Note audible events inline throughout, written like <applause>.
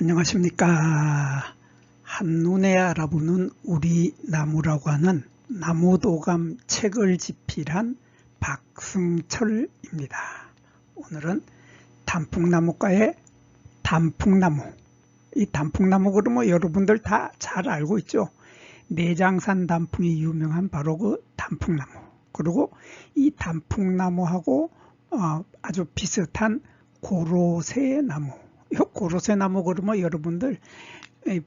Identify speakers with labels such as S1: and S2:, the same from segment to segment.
S1: 안녕하십니까. 한눈에 알아보는 우리 나무라고 하는 나무도감 책을 집필한 박승철입니다. 오늘은 단풍나무과의 단풍나무. 이 단풍나무 그러면 여러분들 다 잘 알고 있죠. 내장산 단풍이 유명한 바로 그 단풍나무. 그리고 이 단풍나무하고 어, 아주 비슷한 고로쇠 나무. 이 고로쇠 나무 그러면 여러분들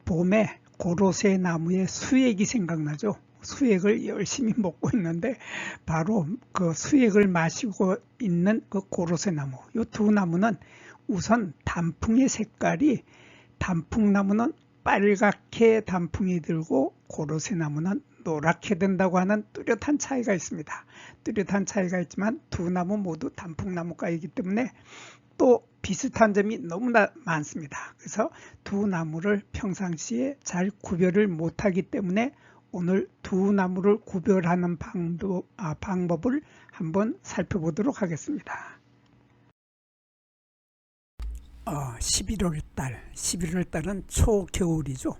S1: 봄에 고로쇠 나무의 수액이 생각나죠. 수액을 열심히 <laughs> 먹고 있는데 바로 그 수액을 마시고 있는 그 고로쇠 나무. 이 두 나무는 우선 단풍의 색깔이 단풍나무는 빨갛게 단풍이 들고 고로쇠 나무는 노랗게 된다고 하는 뚜렷한 차이가 있습니다. 뚜렷한 차이가 있지만 두 나무 모두 단풍나무과이기 때문에 또 비슷한 점이 너무나 많습니다. 그래서 두 나무를 평상시에 잘 구별을 못하기 때문에 오늘 두 나무를 구별하는 방도, 아, 방법을 한번 살펴보도록 하겠습니다. 어, 11월 달, 11월 달은 초겨울이죠.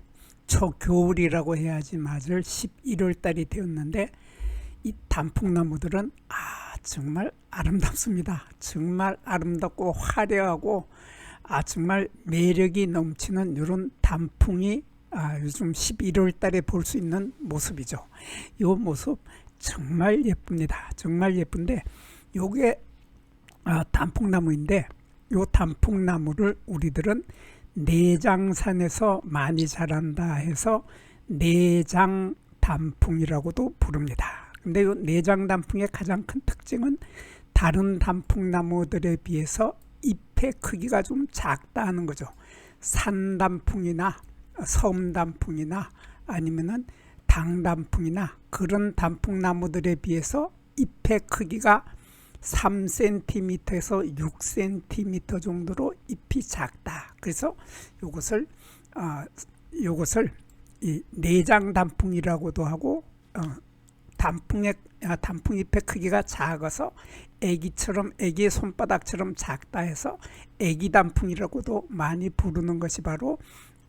S1: 초겨울이라고 해야지 맞을 11월 달이 되었는데 이 단풍나무들은 아 정말 아름답습니다. 정말 아름답고 화려하고 아 정말 매력이 넘치는 이런 단풍이 아, 요즘 11월 달에 볼 수 있는 모습이죠. 이 모습 정말 예쁩니다. 정말 예쁜데 요게 아, 단풍나무인데 요 단풍나무를 우리들은 내장산에서 많이 자란다 해서 내장 단풍이라고도 부릅니다. 근데 이 내장 단풍의 가장 큰 특징은 다른 단풍나무들에 비해서 잎의 크기가 좀 작다 하는 거죠. 산 단풍이나 섬 단풍이나 아니면은 당 단풍이나 그런 단풍나무들에 비해서 잎의 크기가 3cm에서 6cm 정도로 잎이 작다. 그래서 이것을 어, 이것을 이 내장 단풍이라고도 하고 어, 단풍의 아, 단풍 잎의 크기가 작아서 애기처럼 애기의 손바닥처럼 작다 해서 애기 단풍이라고도 많이 부르는 것이 바로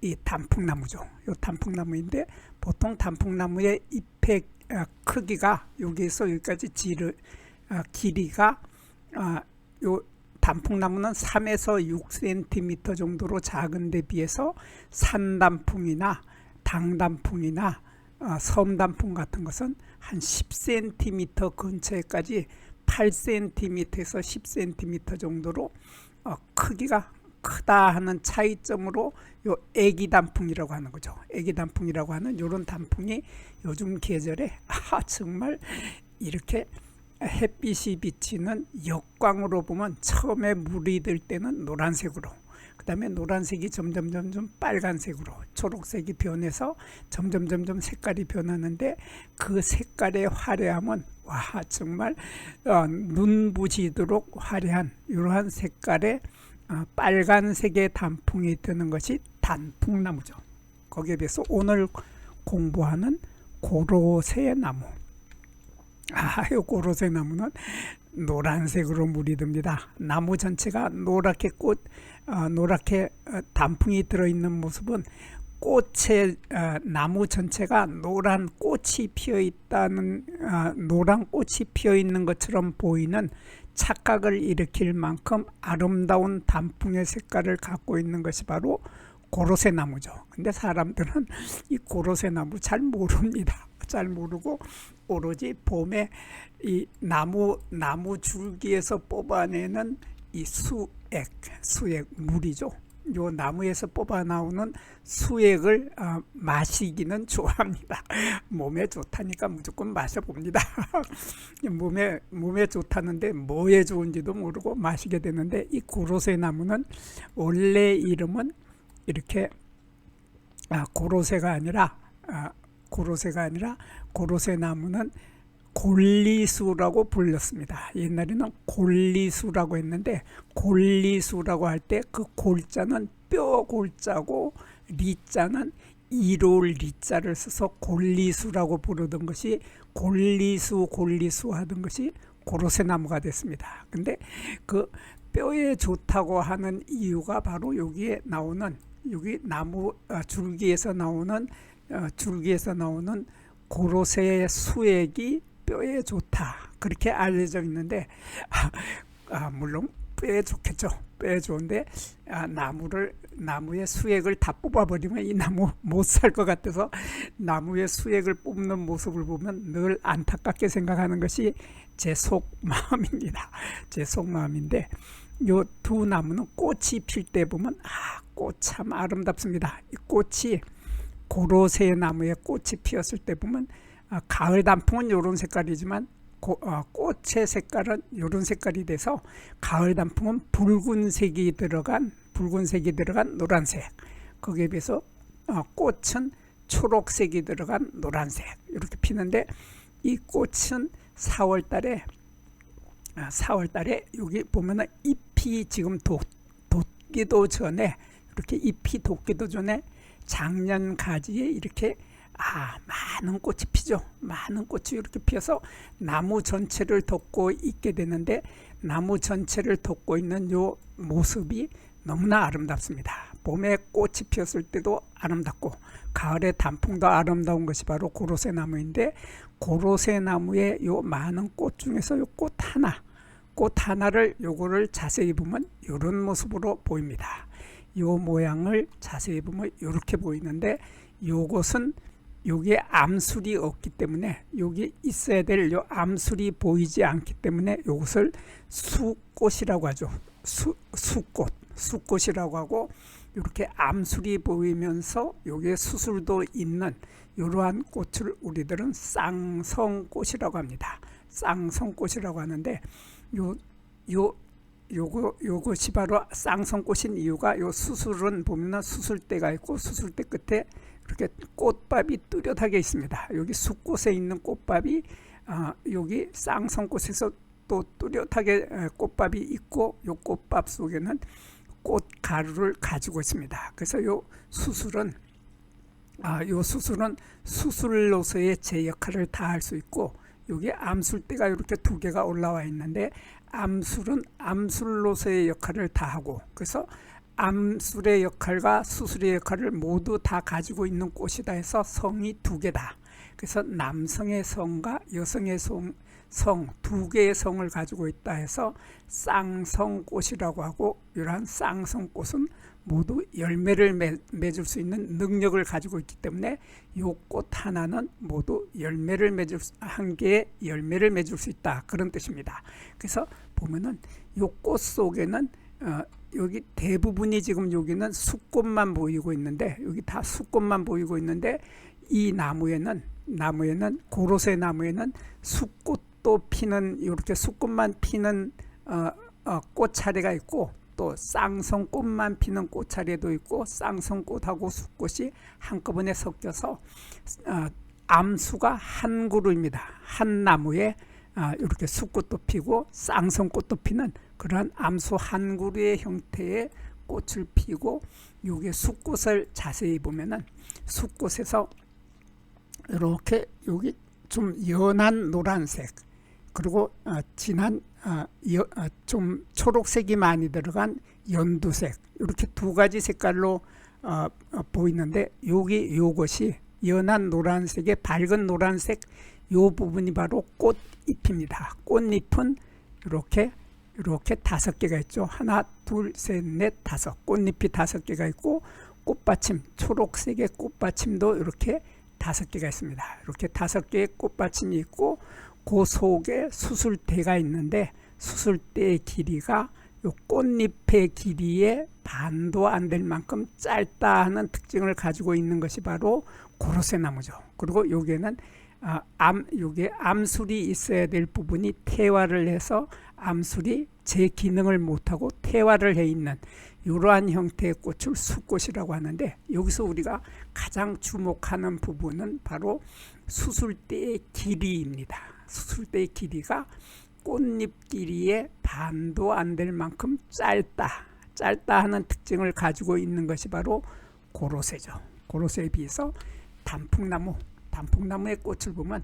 S1: 이 단풍나무죠. 이 단풍나무인데 보통 단풍나무의 잎의 아, 크기가 여기에서 여기까지 지를 아, 길이가 아, 요 단풍나무는 3에서 6cm 정도로 작은 데 비해서 산단풍이나 당단풍이나 어, 섬 단풍 같은 것은 한 10cm 근처에까지 8cm에서 10cm 정도로 어, 크기가 크다 하는 차이점으로 요 애기 단풍이라고 하는 거죠. 애기 단풍이라고 하는 요런 단풍이 요즘 계절에 <laughs> 아 정말 이렇게 햇빛이 비치는 역광으로 보면 처음에 물이 들 때는 노란색으로 그 다음에 노란색이 점점 점점 빨간색으로 초록색이 변해서 점점 점점 색깔이 변하는데 그 색깔의 화려함은 와 정말 어, 눈부시도록 화려한 이러한 색깔의 어, 빨간색의 단풍이 드는 것이 단풍나무죠. 거기에 비해서 오늘 공부하는 고로쇠 나무 아, 요 고로쇠 나무는 노란색으로 물이 듭니다. 나무 전체가 노랗게 꽃, 어, 노랗게 어, 단풍이 들어있는 모습은 꽃의 어, 나무 전체가 노란 꽃이 피어 있다는 어, 노란 꽃이 피어 있는 것처럼 보이는 착각을 일으킬 만큼 아름다운 단풍의 색깔을 갖고 있는 것이 바로 고로쇠 나무죠. 근데 사람들은 이 고로쇠 나무 잘 모릅니다. 잘 모르고 오로지 봄에 이 나무 나무 줄기에서 뽑아내는 이 수액 수액 물이죠. 요 나무에서 뽑아 나오는 수액을 어, 마시기는 좋아합니다. <laughs> 몸에 좋다니까 무조건 마셔봅니다. <laughs> 몸에 몸에 좋다는데 뭐에 좋은지도 모르고 마시게 되는데 이 고로쇠 나무는 원래 이름은 이렇게 아, 고로쇠가 아니라 아, 고로쇠가 아니라 고로쇠 나무는 골리수라고 불렸습니다. 옛날에는 골리수라고 했는데 골리수라고 할 때 그 골자는 뼈 골자고 리자는 이롤 리자를 써서 골리수라고 부르던 것이 골리수 골리수 하던 것이 고로쇠 나무가 됐습니다. 근데 그 뼈에 좋다고 하는 이유가 바로 여기에 나오는 여기 나무 어, 줄기에서 나오는 어, 줄기에서 나오는 고로쇠의 수액이 뼈에 좋다. 그렇게 알려져 있는데 아, <laughs> 아, 물론 뼈에 좋겠죠. 뼈에 좋은데 아, 나무를 나무의 수액을 다 뽑아버리면 이 나무 못 살 것 같아서 나무의 수액을 뽑는 모습을 보면 늘 안타깝게 생각하는 것이 제 속마음입니다. <laughs> 제 속마음인데 요 두 나무는 꽃이 필 때 보면 아 꽃 참 아름답습니다. 이 꽃이 고로쇠 나무에 꽃이 피었을 때 보면 아, 가을 단풍은 이런 색깔이지만 고, 어, 꽃의 색깔은 이런 색깔이 돼서 가을 단풍은 붉은색이 들어간 붉은색이 들어간 노란색. 거기에 비해서 어, 꽃은 초록색이 들어간 노란색. 이렇게 피는데 이 꽃은 4월 달에 아, 4월 달에 여기 보면은 잎이 지금 돋, 돋기도 전에 이렇게 잎이 돋기도 전에 작년 가지에 이렇게 아 많은 꽃이 피죠. 많은 꽃이 이렇게 피어서 나무 전체를 덮고 있게 되는데 나무 전체를 덮고 있는 요 모습이 너무나 아름답습니다. 봄에 꽃이 피었을 때도 아름답고 가을에 단풍도 아름다운 것이 바로 고로쇠 나무인데 고로쇠 나무의 요 많은 꽃 중에서 요 꽃 하나 꽃 하나를 요거를 자세히 보면 이런 모습으로 보입니다. 요 모양을 자세히 보면 이렇게 보이는데 요것은 여기에 암술이 없기 때문에 여기 있어야 될 요 암술이 보이지 않기 때문에 요것을 수꽃이라고 하죠. 수, 수꽃, 수꽃이라고 하고 이렇게 암술이 보이면서 여기에 수술도 있는 이러한 꽃을 우리들은 쌍성꽃이라고 합니다. 쌍성꽃이라고 하는데 요, 요, 요거, 요것이 바로 쌍성꽃인 이유가 요 수술은 보면은 수술대가 있고 수술대 끝에 이렇게 꽃밥이 뚜렷하게 있습니다. 여기 숫꽃에 있는 꽃밥이 아, 여기 쌍성꽃에서 또 뚜렷하게 에, 꽃밥이 있고 요 꽃밥 속에는 꽃 가루를 가지고 있습니다. 그래서 요 수술은 아, 요 수술은 수술로서의 제 역할을 다할 수 있고 여기 암술대가 이렇게 두 개가 올라와 있는데 암술은 암술로서의 역할을 다 하고 그래서 암술의 역할과 수술의 역할을 모두 다 가지고 있는 꽃이다 해서 성이 두 개다. 그래서 남성의 성과 여성의 성, 성 두 개의 성을 가지고 있다 해서 쌍성꽃이라고 하고 이러한 쌍성꽃은 모두 열매를 맺, 맺을 수 있는 능력을 가지고 있기 때문에 이 꽃 하나는 모두 열매를 맺을 수- 한 개의 열매를 맺을 수 있다 그런 뜻입니다. 그래서 보면은 이 꽃 속에는 어, 여기 대부분이 지금 여기는 수꽃만 보이고 있는데 여기 다 수꽃만 보이고 있는데 이 나무에는 나무에는 고로쇠 나무에는 수꽃도 피는 이렇게 수꽃만 피는 어, 어, 꽃차례가 있고 또 쌍성꽃만 피는 꽃차례도 있고 쌍성꽃하고 수꽃이 한꺼번에 섞여서 어, 암수가 한 그루입니다. 한 나무에 아, 이렇게 수꽃도 피고 쌍성꽃도 피는 그러한 암수 한 그루의 형태의 꽃을 피고 요게 수꽃을 자세히 보면은 수꽃에서 이렇게 여기 좀 연한 노란색 그리고 어, 진한 어, 여, 어, 좀 초록색이 많이 들어간 연두색 이렇게 두 가지 색깔로 어, 어, 보이는데 여기 요것이 연한 노란색의 밝은 노란색 요 부분이 바로 꽃잎입니다. 꽃잎은 이렇게 이렇게 다섯 개가 있죠. 하나, 둘, 셋, 넷, 다섯. 꽃잎이 다섯 개가 있고 꽃받침 초록색의 꽃받침도 이렇게 다섯 개가 있습니다. 이렇게 다섯 개의 꽃받침이 있고 그 속에 수술대가 있는데 수술대의 길이가 요 꽃잎의 길이의 반도 안 될 만큼 짧다 하는 특징을 가지고 있는 것이 바로 고로쇠 나무죠. 그리고 여기에는 아, 암 요게 암술이 있어야 될 부분이 태화를 해서 암술이 제 기능을 못하고 태화를 해 있는 이러한 형태의 꽃을 수꽃이라고 하는데 여기서 우리가 가장 주목하는 부분은 바로 수술대의 길이입니다. 수술대의 길이가 꽃잎 길이의 반도 안 될 만큼 짧다. 짧다 하는 특징을 가지고 있는 것이 바로 고로쇠죠. 고로쇠에 비해서 단풍나무, 단풍나무의 꽃을 보면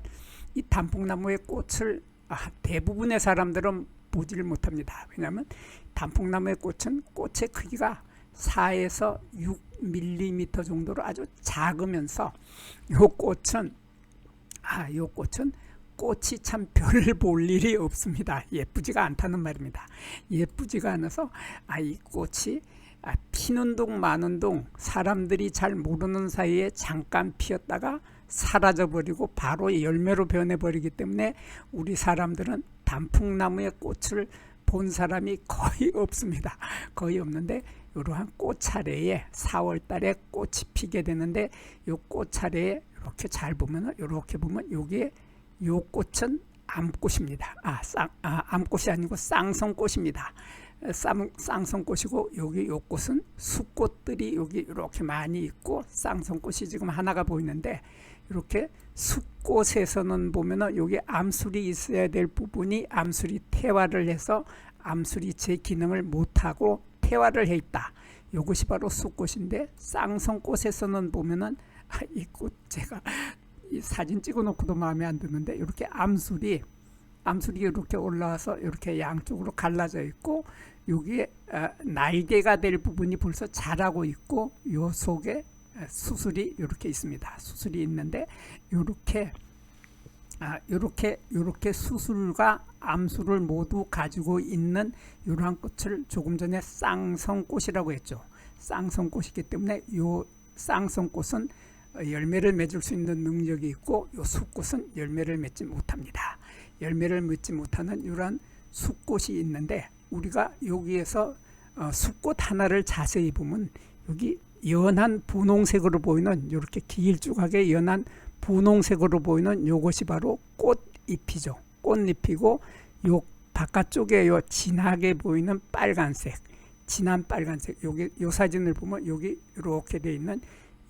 S1: 이 단풍나무의 꽃을 아, 대부분의 사람들은 보지를 못합니다. 왜냐하면 단풍나무의 꽃은 꽃의 크기가 4에서 6mm 정도로 아주 작으면서 요 꽃은 아, 요 꽃은 꽃이 참 별을 볼 일이 없습니다. 예쁘지가 않다는 말입니다. 예쁘지가 않아서 아, 이 꽃이 아, 피는 동 마는 동 사람들이 잘 모르는 사이에 잠깐 피었다가 사라져 버리고 바로 열매로 변해 버리기 때문에 우리 사람들은 단풍나무의 꽃을 본 사람이 거의 없습니다. 거의 없는데 이러한 꽃 차례에 4월 달에 꽃이 피게 되는데 요꽃 차례에 이렇게 잘 보면은 이렇게 보면 여기에 요 꽃은 암꽃입니다. 아, 쌍, 아 암꽃이 아니고 쌍성꽃입니다. 쌍, 쌍성꽃이고 여기 요 꽃은 수꽃들이 여기 이렇게 많이 있고 쌍성꽃이 지금 하나가 보이는데 이렇게 수꽃에서는 보면은 여기 암술이 있어야 될 부분이 암술이 퇴화를 해서 암술이 제 기능을 못하고 퇴화를 해 있다. 이것이 바로 수꽃인데 쌍성꽃에서는 보면은 아, 이꽃 제가 이 사진 찍어놓고도 마음에 안 드는데 이렇게 암술이 암술이 이렇게 올라와서 이렇게 양쪽으로 갈라져 있고 여기에 어, 날개가 될 부분이 벌써 자라고 있고 요 속에 수술이 이렇게 있습니다. 수술이 있는데 이렇게 아, 요렇게 요렇게 수술과 암술을 모두 가지고 있는 이러한 꽃을 조금 전에 쌍성꽃이라고 했죠. 쌍성꽃이기 때문에 요 쌍성꽃은 열매를 맺을 수 있는 능력이 있고 요 수꽃은 열매를 맺지 못합니다. 열매를 맺지 못하는 이러한 수꽃이 있는데 우리가 여기에서 어, 수꽃 하나를 자세히 보면 여기 연한 분홍색으로 보이는 이렇게 길쭉하게 연한 분홍색으로 보이는 요것이 바로 꽃잎이죠. 꽃잎이고 요 바깥쪽에 요 진하게 보이는 빨간색, 진한 빨간색. 여기 요 사진을 보면 여기 이렇게 돼 있는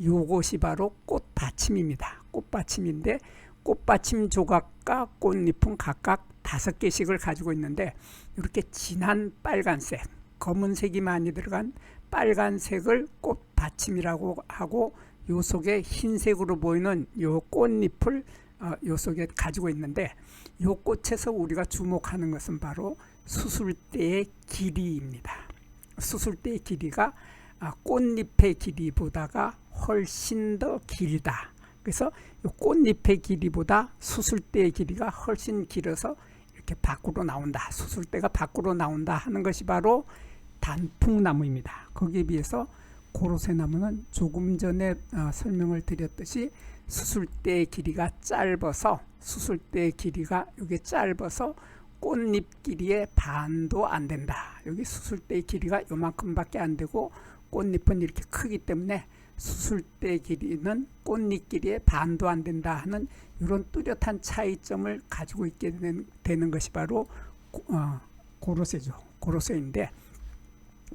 S1: 요것이 바로 꽃받침입니다. 꽃받침인데 꽃받침 조각과 꽃잎은 각각 다섯 개씩을 가지고 있는데 이렇게 진한 빨간색, 검은색이 많이 들어간 빨간색을 꽃받침이라고 하고 요 속에 흰색으로 보이는 요 꽃잎을 어, 요 속에 가지고 있는데 요 꽃에서 우리가 주목하는 것은 바로 수술대의 길이입니다. 수술대의 길이가 아, 꽃잎의 길이보다가 훨씬 더 길다. 그래서 요 꽃잎의 길이보다 수술대의 길이가 훨씬 길어서 이렇게 밖으로 나온다. 수술대가 밖으로 나온다 하는 것이 바로 단풍나무입니다. 거기에 비해서 고로쇠나무는 조금 전에 어, 설명을 드렸듯이 수술대의 길이가 짧아서 수술대의 길이가 여기 짧아서 꽃잎 길이의 반도 안 된다. 여기 수술대의 길이가 요만큼밖에 안 되고 꽃잎은 이렇게 크기 때문에 수술대 길이는 꽃잎 길이의 반도 안 된다 하는 이런 뚜렷한 차이점을 가지고 있게 되는, 되는 것이 바로 어, 고로쇠죠. 고로쇠인데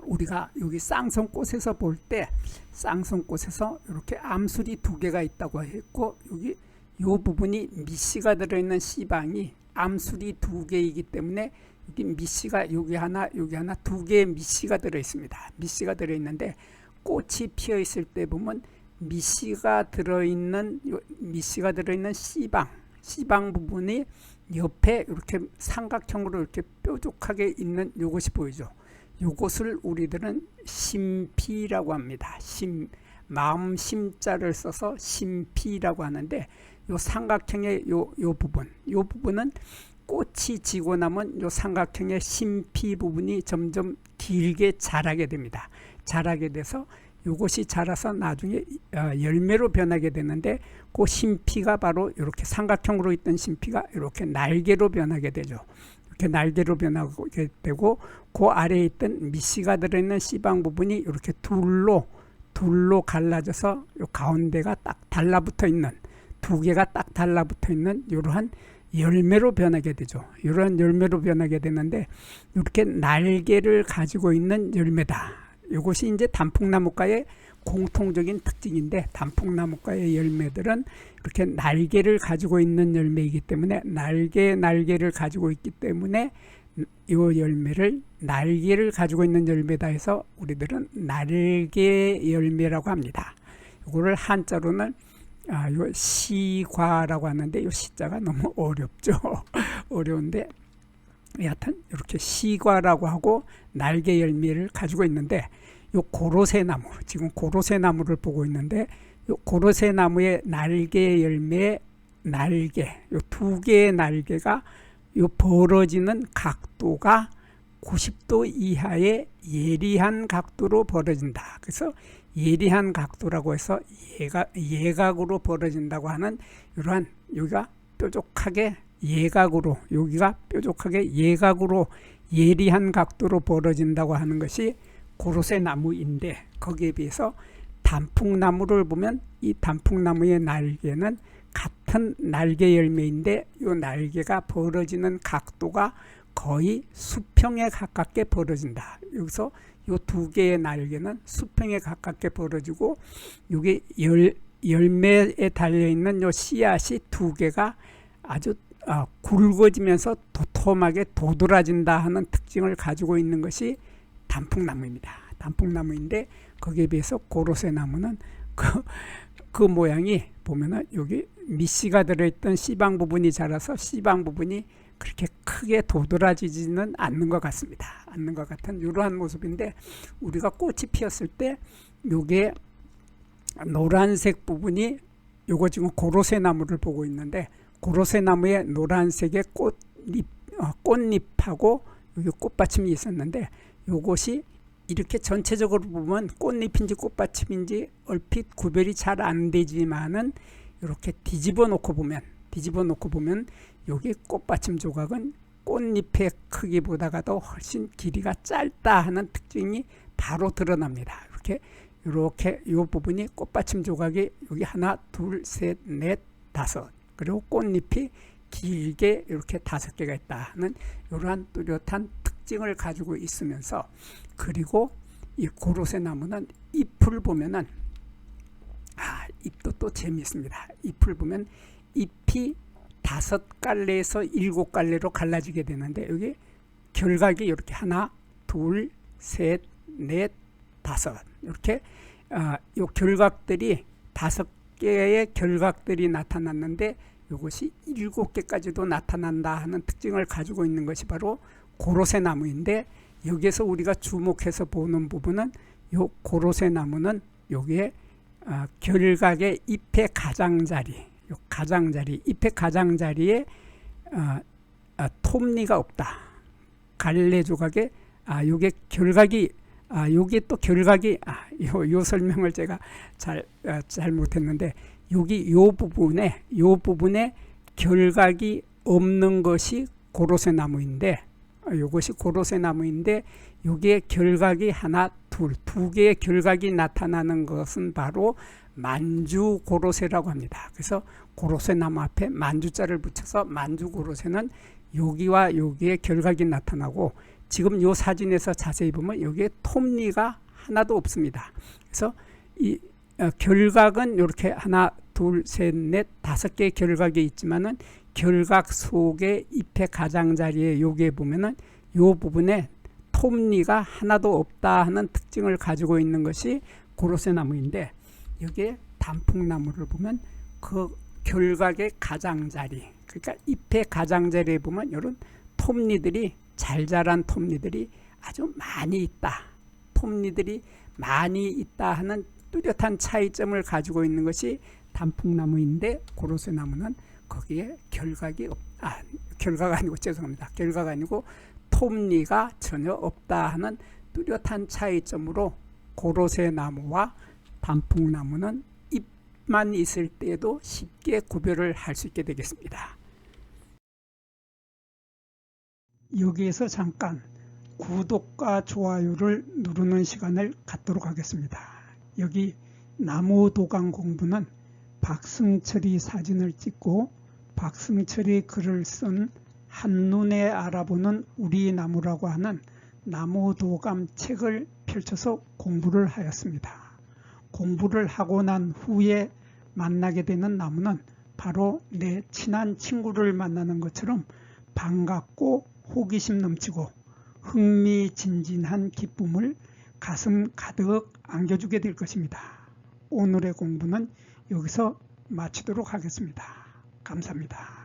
S1: 우리가 여기 쌍성꽃에서 볼 때 쌍성꽃에서 이렇게 암술이 두 개가 있다고 했고 여기 요 부분이 미씨가 들어있는 씨방이 암술이 두 개이기 때문에 여기 미씨가 여기 하나 여기 하나 두 개의 미씨가 들어 있습니다. 미씨가 들어 있는데 꽃이 피어 있을 때 보면 미씨가 들어 있는 미씨가 들어 있는 씨방 씨방 부분이 옆에 이렇게 삼각형으로 이렇게 뾰족하게 있는 요것이 보이죠. 요것을 우리들은 심피라고 합니다. 심 마음 심자를 써서 심피라고 하는데 요 삼각형의 요, 요 부분 요 부분은 꽃이 지고 나면 요 삼각형의 심피 부분이 점점 길게 자라게 됩니다. 자라게 돼서 요것이 자라서 나중에 어, 열매로 변하게 되는데 그 심피가 바로 이렇게 삼각형으로 있던 심피가 이렇게 날개로 변하게 되죠. 이렇게 날개로 변하게 되고 그 아래에 있던 미씨가 들어있는 씨방 부분이 이렇게 둘로 둘로 갈라져서 요 가운데가 딱 달라붙어 있는 두 개가 딱 달라붙어 있는 이러한 열매로 변하게 되죠. 이러한 열매로 변하게 되는데 이렇게 날개를 가지고 있는 열매다. 이것이 이제 단풍나무과의 공통적인 특징인데 단풍나무과의 열매들은 이렇게 날개를 가지고 있는 열매이기 때문에 날개 날개를 가지고 있기 때문에 이 열매를 날개를 가지고 있는 열매다 해서 우리들은 날개 열매라고 합니다. 이거를 한자로는 아, 요 시과라고 하는데 이 시자가 너무 <laughs> 어렵죠. 어려운데 여하튼 이렇게 시과라고 하고 날개 열매를 가지고 있는데 요 고로쇠 나무 지금 고로쇠 나무를 보고 있는데 요 고로쇠 나무의 날개 열매 날개 요 두 개의 날개가 요 벌어지는 각도가 90도 이하의 예리한 각도로 벌어진다. 그래서 예리한 각도라고 해서 예각, 예각으로 벌어진다고 하는 이러한 여기가 뾰족하게 예각으로 여기가 뾰족하게 예각으로 예리한 각도로 벌어진다고 하는 것이 고로쇠 나무인데 거기에 비해서 단풍나무를 보면 이 단풍나무의 날개는 같은 날개 열매인데 이 날개가 벌어지는 각도가 거의 수평에 가깝게 벌어진다. 여기서 이 두 개의 날개는 수평에 가깝게 벌어지고 여기 열, 열매에 달려 있는 요 씨앗이 두 개가 아주 어, 굵어지면서 도톰하게 도드라진다 하는 특징을 가지고 있는 것이 단풍나무입니다. 단풍나무인데 거기에 비해서 고로쇠 나무는 그, 그 모양이 보면은 여기 미씨가 들어있던 씨방 부분이 자라서 씨방 부분이 그렇게 크게 도드라지지는 않는 것 같습니다. 않는 것 같은 이러한 모습인데 우리가 꽃이 피었을 때 요게 노란색 부분이 요거 지금 고로쇠 나무를 보고 있는데 고로쇠 나무의 노란색의 꽃잎 어, 꽃잎하고 여기 꽃받침이 있었는데 요것이 이렇게 전체적으로 보면 꽃잎인지 꽃받침인지 얼핏 구별이 잘 안 되지만은 이렇게 뒤집어 놓고 보면 뒤집어 놓고 보면 여기 꽃받침 조각은 꽃잎의 크기보다가도 훨씬 길이가 짧다 하는 특징이 바로 드러납니다. 이렇게 이렇게 이 부분이 꽃받침 조각이 여기 하나 둘 셋 넷 다섯 그리고 꽃잎이 길게 이렇게 다섯 개가 있다 하는 이러한 뚜렷한 특징을 가지고 있으면서 그리고 이 고로쇠 나무는 잎을 보면은 아 잎도 또 재미있습니다. 잎을 보면 잎이 다섯 갈래에서 일곱 갈래로 갈라지게 되는데 여기 결각이 이렇게 하나 둘 셋 넷 다섯. 이렇게 아, 요 결각들이 다섯 개의 결각들이 나타났는데 이것이 일곱 개까지도 나타난다 하는 특징을 가지고 있는 것이 바로 고로쇠 나무인데 여기에서 우리가 주목해서 보는 부분은 요 고로쇠 나무는 여기에 어, 결각의 잎의 가장자리, 요 가장자리, 잎의 가장자리에 어, 어, 톱니가 없다. 갈래 조각에 아 요게 결각이 아 요게 또 결각이 아요 요 설명을 제가 잘 어, 잘못했는데 여기 요 부분에 요 부분에 결각이 없는 것이 고로쇠 나무인데 이것이 고로쇠 나무인데 여기에 결각이 하나 둘 두 개의 결각이 나타나는 것은 바로 만주 고로쇠라고 합니다. 그래서 고로쇠 나무 앞에 만주자를 붙여서 만주 고로쇠는 여기와 여기에 결각이 나타나고 지금 이 사진에서 자세히 보면 여기에 톱니가 하나도 없습니다. 그래서 이 어, 결각은 이렇게 하나, 둘, 셋, 넷, 다섯 개의 결각이 있지만은 결각 속에 잎의 가장자리에 여기에 보면은 요 부분에 톱니가 하나도 없다 하는 특징을 가지고 있는 것이 고로쇠 나무인데 여기에 단풍나무를 보면 그 결각의 가장자리 그러니까 잎의 가장자리에 보면 이런 톱니들이 잘 자란 톱니들이 아주 많이 있다. 톱니들이 많이 있다 하는 뚜렷한 차이점을 가지고 있는 것이 단풍나무인데 고로쇠 나무는 거기에 결각이 없, 아, 결각 아니고 죄송합니다. 결각 아니고 톱니가 전혀 없다 하는 뚜렷한 차이점으로 고로쇠 나무와 단풍나무는 잎만 있을 때도 쉽게 구별을 할 수 있게 되겠습니다. 여기에서 잠깐 구독과 좋아요를 누르는 시간을 갖도록 하겠습니다. 여기 나무 도강 공부는 박승철이 사진을 찍고 박승철이 글을 쓴 한눈에 알아보는 우리 나무라고 하는 나무 도감 책을 펼쳐서 공부를 하였습니다. 공부를 하고 난 후에 만나게 되는 나무는 바로 내 친한 친구를 만나는 것처럼 반갑고 호기심 넘치고 흥미진진한 기쁨을 가슴 가득 안겨주게 될 것입니다. 오늘의 공부는 여기서 마치도록 하겠습니다. 감사합니다.